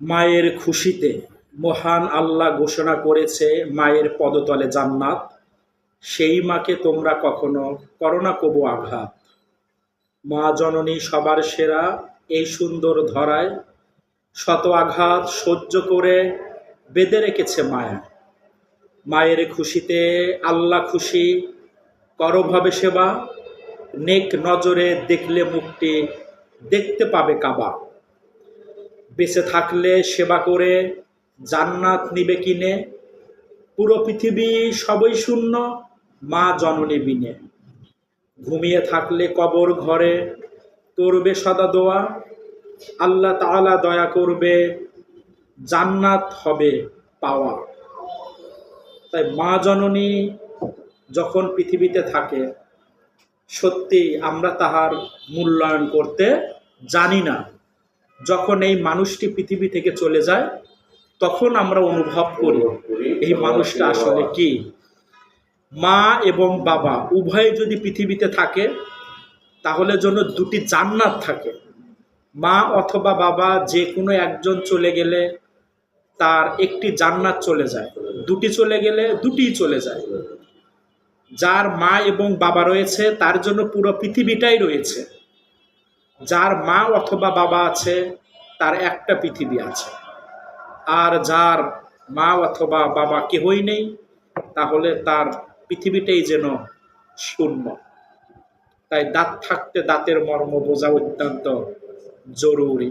মায়ের খুশিতে মহান আল্লাহ ঘোষণা করেছে মায়ের পদতলে জান্নাত। সেই মাকে তোমরা কখনো করো না কবু আঘাত। মা জননী সবার সেরা, এই সুন্দর ধরায় শত আঘাত সহ্য করে বেঁধে রেখেছে মায়া। মায়ের খুশিতে আল্লাহ খুশি করভাবে সেবা। নেক নজরে দেখলে মুক্তি দেখতে পাবে কাবা। বেঁচে থাকলে সেবা করে, জান্নাত নিবে কিনে। পুরো পৃথিবী সবই শূন্য, মা জননী বিনে। ঘুমিয়ে থাকলে কবর ঘরে করবে সদা দোয়া। আল্লাহ তাআলা দয়া করবে, জান্নাত হবে পাওয়া। তাই মা জননী যখন পৃথিবীতে থাকে সত্যি আমরা তাহার মূল্যায়ন করতে জানি না। যখন এই মানুষটি পৃথিবী থেকে চলে যায়, তখন আমরা অনুভব করি, এই মানুষটা আসলে কি? মা এবং বাবা উভয়ে যদি পৃথিবীতে থাকে, তাহলে জন্য দুটি জান্নাত থাকে। মা অথবা বাবা যে কোনো একজন চলে গেলে তার একটি জান্নাত চলে যায়। দুটি চলে গেলে দুটিই চলে যায়। যার মা এবং বাবা রয়েছে, তার জন্য পুরো পৃথিবীটাই রয়েছে। যার মা অথবা বাবা আছে, তার একটা পৃথিবী আছে। আর যার মা অথবা বাবা কেহই নেই, তাহলে তার পৃথিবীটাই যেন শূন্য। তাই দাঁত থাকতে দাঁতের মর্ম বোঝা অত্যন্ত জরুরি।